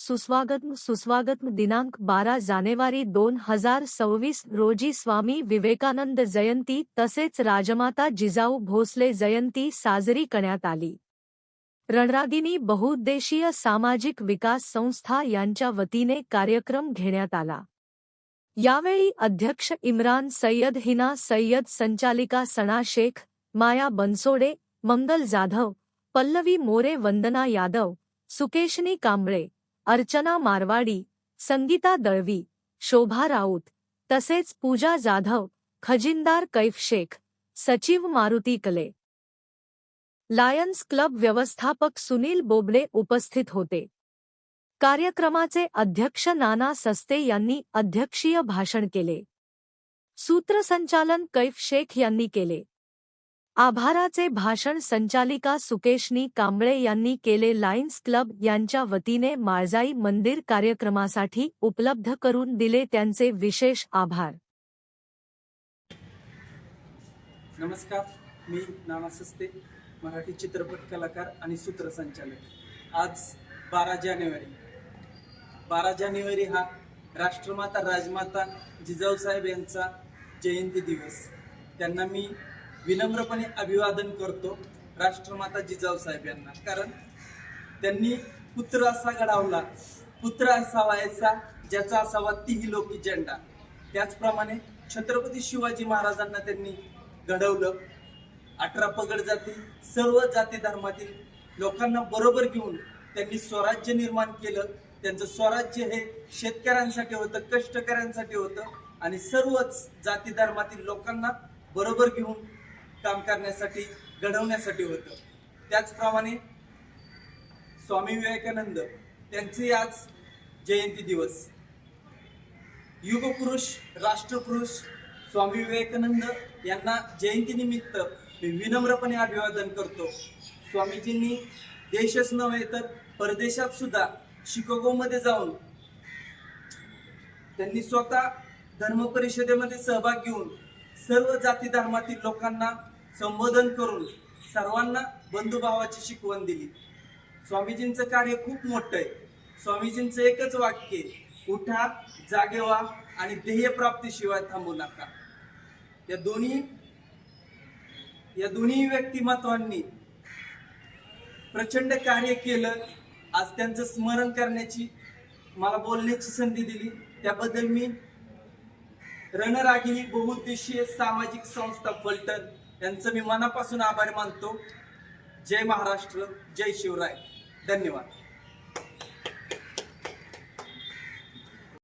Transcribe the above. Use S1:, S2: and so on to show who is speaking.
S1: सुस्वागत सुस्वागत दिनांक बारा जानेवारी दोन हजार सव्वीस रोजी स्वामी विवेकानंद जयंती तसेच राजमाता जिजाऊ भोसले जयंती साजरी करण्यात आली. रणरागिनी बहुउद्देशीय सामाजिक विकास संस्था यांच्या वतीने कार्यक्रम घेण्यात आला. यावेळी अध्यक्ष इम्रान सय्यद हिना सय्यद संचालिका सणा शेख माया बनसोडे मंगल जाधव पल्लवी मोरे वंदना यादव सुकेशनी कांबळे अर्चना मारवाडी संगीता दळवी शोभा राऊत तसेच पूजा जाधव खजिनदार कैफ शेख सचिव मारुती कले. लायन्स क्लब व्यवस्थापक सुनील बोबडे उपस्थित होते. कार्यक्रमाचे अध्यक्ष नाना सस्ते यांनी अध्यक्षीय भाषण केले. सूत्रसंचालन कैफ शेख यांनी केले. आभाराचे भाषण संचालिका सुकेशनी कांबळे यांनी केले लायन्स क्लब यांच्या वतीने माळजाई मंदिर कार्यक्रमासाठी उपलब्ध करून दिले त्यांचे विशेष आभार.
S2: नमस्कार मी नाना सस्ते मराठी चित्रपट कलाकार आणि सूत्रसंचालक. आज बारा जानेवारी. बारा जानेवारी हा राष्ट्रमाता राजमाता जिजाऊ साहेब यांचा जयंती दिवस. त्यांना मी विनम्रपणे अभिवादन करतो राष्ट्रमाता जिजाऊ साहेब यांना. कारण त्यांनी पुत्र असा घडावला पुत्र असावा याचा ज्याचा असावा तीही लोकी झेंडा. त्याचप्रमाणे छत्रपती शिवाजी महाराजांना त्यांनी घडवलं. अठरा पगड जाती सर्व जाती धर्मातील लोकांना बरोबर घेऊन त्यांनी स्वराज्य निर्माण केलं. त्यांचं स्वराज्य हे शेतकऱ्यांसाठी होतं कष्टकऱ्यांसाठी होतं आणि सर्वच जाती धर्मातील लोकांना बरोबर घेऊन काम करण्यासाठी घडवण्यासाठी होतं. त्याचप्रमाणे स्वामी विवेकानंद त्यांचे आज जयंती दिवस. युगपुरुष राष्ट्रपुरुष स्वामी विवेकानंद यांना जयंतीनिमित्त मी विनम्रपणे अभिवादन करतो. स्वामीजींनी देशच नव्हे तर परदेशात सुद्धा शिकागोमध्ये जाऊन त्यांनी स्वतः धर्म परिषदेमध्ये सहभाग घेऊन सर्व जाती धर्मातील लोकांना संबोधन करून सर्वांना बंधुभावाची शिकवण दिली. स्वामीजींचं कार्य खूप मोठं आहे. स्वामीजींचं एकच वाक्य उठा जागे व्हा आणि ध्येयप्राप्तीशिवाय थांबू नका. या दोन्ही या दोन्ही व्यक्तिमत्वांनी प्रचंड कार्य केलं. आज त्यांचं स्मरण करण्याची मला बोलण्याची संधी दिली. त्याबद्दल मी रणरागिणी बहुउद्देशीय सामाजिक संस्था फलटण यांचं मी मनापासून आभार मानतो. जय महाराष्ट्र जय शिवराय. धन्यवाद.